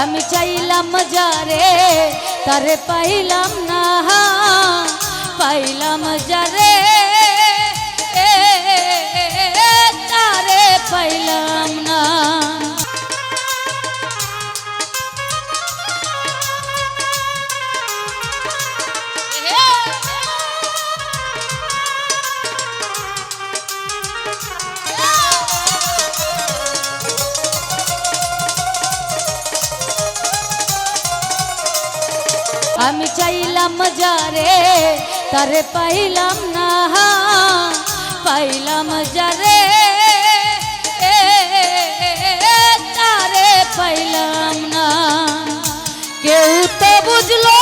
আমি চাইলাম যারে তারে পাইলাম না পাইলাম যারে আমি চাইলাম যারে তারে পাইলাম না পাইলাম যারে তারে পাইলাম না কেউ তো বুঝলো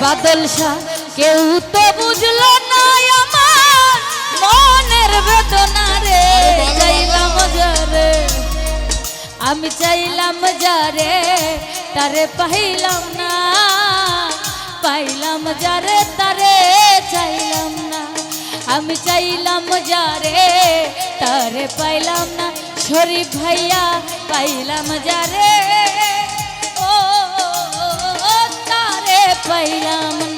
বাদল শাহ কেউ তো বুঝলো না মনের বেদনা রে চাইলাম যারে আমি চাইলাম যারে তারে পাইলাম না। পাইলাম যারে তারে চাইলাম না। আমি চাইলাম যারে তারে পাইলাম না। শরীফ ভাইয়া পাইলাম যারে ও তারে পাইলাম না।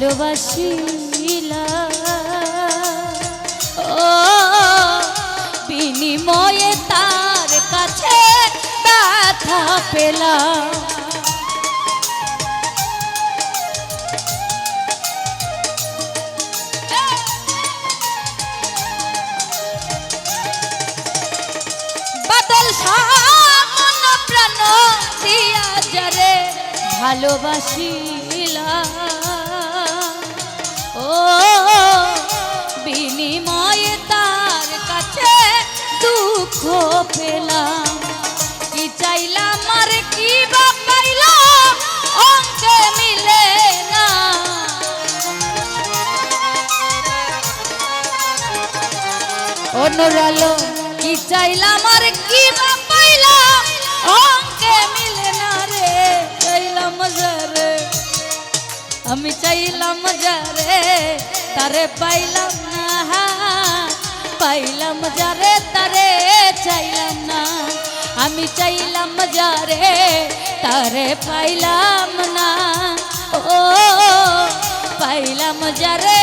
ভালোবাসিলা ও বিনিময়ে তার কাছে ব্যথা পেলাম। ভালোবাসিলা বিনিময়ে তার কাছে দুঃখ পেলাম। কি চাইলাম আর কি বা পাইলাম, অঙ্কে মিলে না। অনুরালো, কি চাইলাম আর কি বা পাইলাম, অঙ্কে মিলে না রে। চাইলাম যারে আমি চাইলাম যারে তারে পাইলাম পাইলাম যারে তারে চাইলাম না। আমি চাইলাম যারে তারে পাইলাম না। ও পাইলাম যারে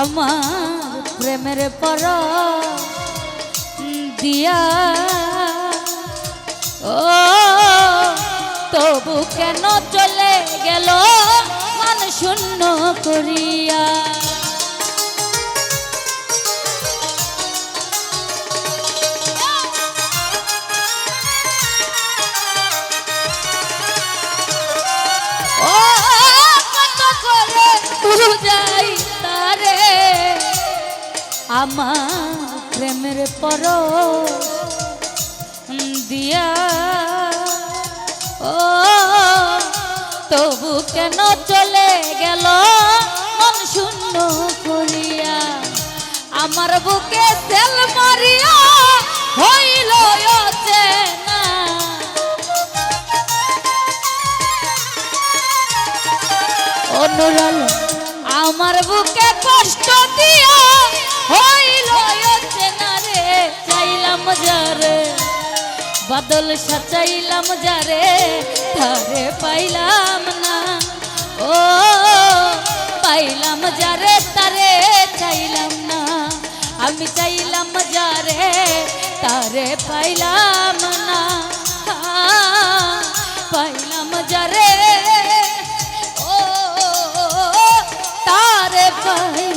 আমার প্রেমের পর দিয়া। ও তবু কেন চলে গেল? মান শূন্য করিয়া। আমার প্রেমের পর দিয়া। ও, তবু কেন চলে গেল? মন শূন্য করিয়া। আমার বুকে তেল মারিয়া হইল চেনা অনুরাল আমার বুকে কষ্ট দিয়া হইল চেনা চাইলাম যারে বাদল সাচাইলাম যারে তারে পাইলাম না। ও, পাইলাম যারে তারে চাইলাম না। আমি চাইলাম যারে তারে পাইলাম না। পাইলাম যারে ও, তারে পাইলাম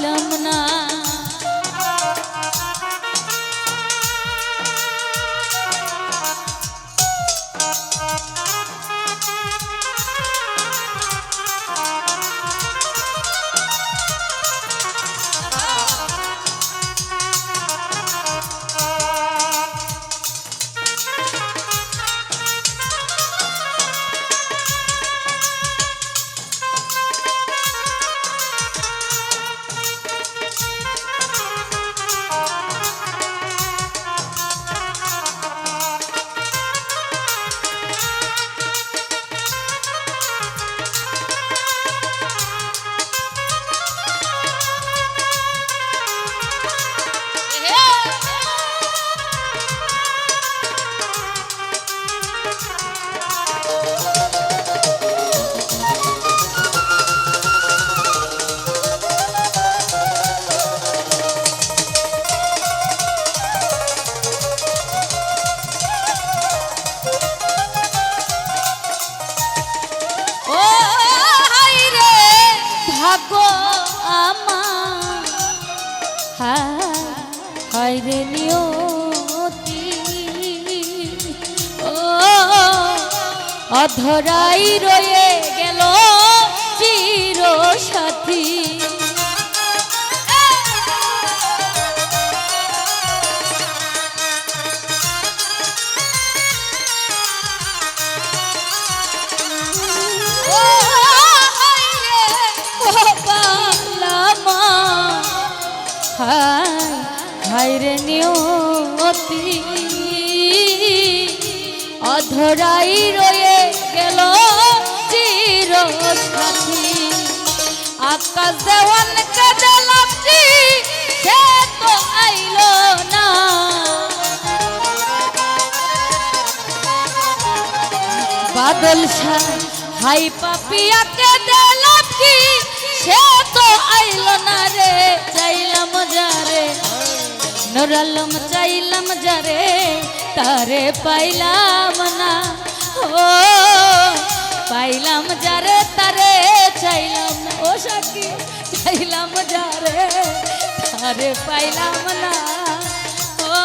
হায় রে নিয়তি। ও অধরাই রয়ে গেল চির সাথী অধরাই রয়ে গেল চির সাথী আকাশ দেওয়ান কাজলাম সে তো আইল না। বাদল শাহ, হাই পাপিয়াকে দিলাম নরালম চাইলাম যারে, তারে পাইলাম না। ও, পাইলাম যারে, তারে চাইলাম না। ও সাকি চাইলাম যারে, তারে পাইলাম না। ও,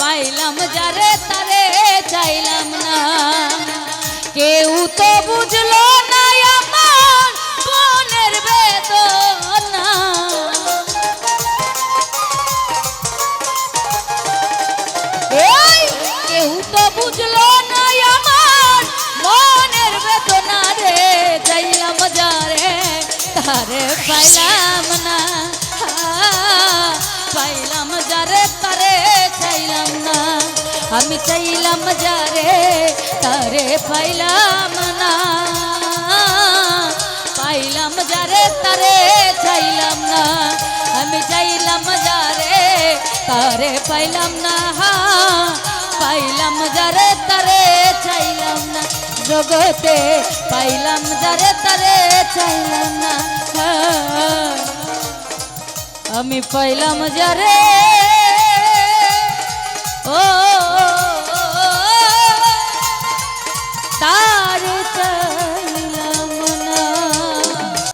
পাইলাম যারে, তারে চাইলাম না। কেউ তো বুঝলো বুঝলো না আমার মনের বেদনা রে চাইলাম যারে, তারে পাইলাম না। পাইলাম যারে, তারে চাইলাম না। আমি চাইলাম যারে, তারে পাইলাম না। পাইলাম যারে, তারে চাইলাম তারে পাইলাম না। পাইলাম যারে তারে চাইলাম না জগতে পাইলাম যারে তারে চাইলাম না আমি পাইলাম যারে ও তার